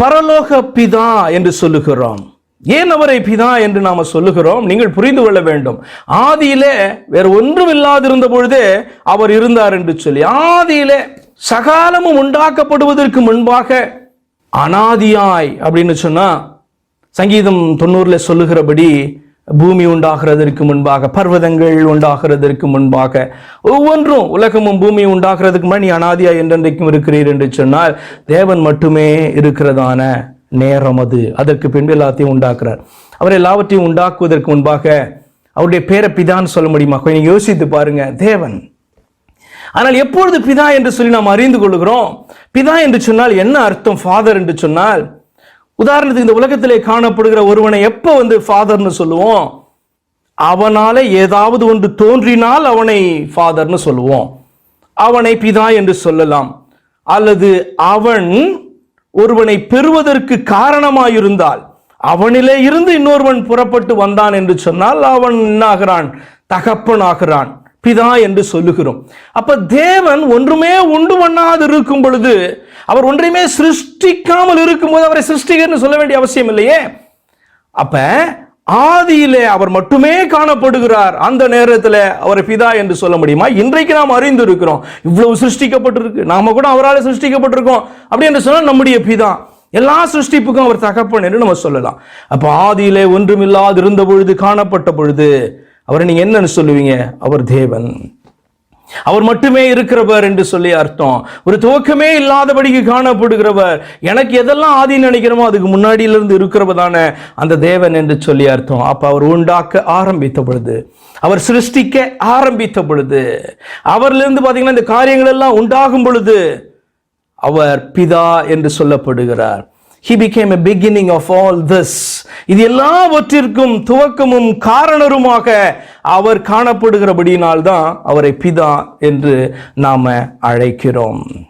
பரலோக பிதா என்று சொல்லுகிறோம். ஏன் அவரை பிதா என்று நாம சொல்லுகிறோம்? நீங்கள் புரிந்து கொள்ள வேண்டும். ஆதியிலே வேற ஒன்றும் இல்லாதிருந்த பொழுதே அவர் இருந்தார் என்று சொல்லி ஆதியிலே சகாலமும் உண்டாக்கப்படுவதற்கு முன்பாக அனாதியாய் அப்படின்னு சொன்னா சங்கீதம் தொண்ணூறுல சொல்லுகிறபடி பூமி உண்டாகிறதற்கு முன்பாக பர்வதங்கள் உண்டாகிறதற்கு முன்பாக ஒவ்வொன்றும் உலகமும் பூமி உண்டாகிறதுக்கு முன்னாடி நீ அனாதியா என்றென்றைக்கும் இருக்கிறீர் என்று சொன்னால் தேவன் மட்டுமே இருக்கிறதான நேரம் அது. அதற்கு பின்பு எல்லாத்தையும் உண்டாக்குறார். அவர் எல்லாவற்றையும் உண்டாக்குவதற்கு முன்பாக அவருடைய பேரை பிதான்னு சொல்ல முடியுமா? கொஞ்சம் யோசித்து பாருங்க. தேவன். ஆனால் எப்பொழுது பிதா என்று சொல்லி நாம் அறிந்து கொள்கிறோம் பிதா என்று சொன்னால் என்ன அர்த்தம்? ஃபாதர் என்று சொன்னால் உதாரணத்துக்கு இந்த உலகத்திலே காணப்படுகிற ஒருவனை எப்போ வந்து ஃபாதர்னு சொல்லுவோம்? அவனால ஏதாவது ஒன்று தோன்றினால் அவனை ஃபாதர்னு சொல்லுவோம். அவனை பிதா என்று சொல்லலாம். அல்லது அவன் ஒருவனை பெறுவதற்கு காரணமாயிருந்தால் அவனிலே இருந்து இன்னொருவன் புறப்பட்டு வந்தான் என்று சொன்னால் அவன் என்னாகிறான்? தகப்பன் ஆகிறான் பிதா என்று சொல்லுகிறோம். அப்ப தேவன் ஒன்றுமே உண்டு பண்ணாது இருக்கும் பொழுது அவர் ஒன்றையுமே சிருஷ்டிக்காமல் இருக்கும்போது அவரை சிருஷ்டிகர்னு சொல்ல வேண்டிய அவசியம் இல்லையே? அப்ப ஆதியிலே அவர் மட்டுமே காணப்படுகிறார். அந்த நேரத்தில் அவரை பிதா என்று சொல்ல முடியுமா? இன்றைக்கு நாம் அறிந்து இருக்கிறோம் இவ்வளவு சிருஷ்டிக்கப்பட்டிருக்கு. நாம கூட அவரால் சிருஷ்டிக்கப்பட்டிருக்கோம். அப்படி என்று சொன்னால் நம்முடைய பிதா. எல்லா சிருஷ்டிப்புக்கும் அவர் தகப்பன் என்று நம்ம சொல்லலாம். அப்போ ஆதியிலே ஒன்றுமில்லாது இருந்த பொழுது காணப்பட்ட பொழுது அவரை நீங்கள் என்னன்னு சொல்லுவீங்க? அவர் தேவன். அவர் மட்டுமே இருக்கிறவர் என்று சொல்லி அர்த்தம். ஒரு துவக்கமே இல்லாதபடிக்கு காணப்படுகிறவர். எனக்கு எதெல்லாம் ஆதி நினைக்கிறோமோ அதுக்கு முன்னாடியிலிருந்து இருக்கிறவதான அந்த தேவன் என்று சொல்லி அர்த்தம். அப்போ அவர் உண்டாக்க ஆரம்பித்த பொழுது அவர் சிருஷ்டிக்க ஆரம்பித்த பொழுது அவர்லேருந்து பார்த்தீங்கன்னா இந்த காரியங்கள் எல்லாம் உண்டாகும் பொழுது அவர் பிதா என்று சொல்லப்படுகிறார். He became a beginning of all this இது எல்லாவற்றிற்கும் துவக்கமும் காரணருமாக அவர் காணப்படுகிறபடியினால்தான் அவரை பிதா என்று நாம அழைக்கிறோம்.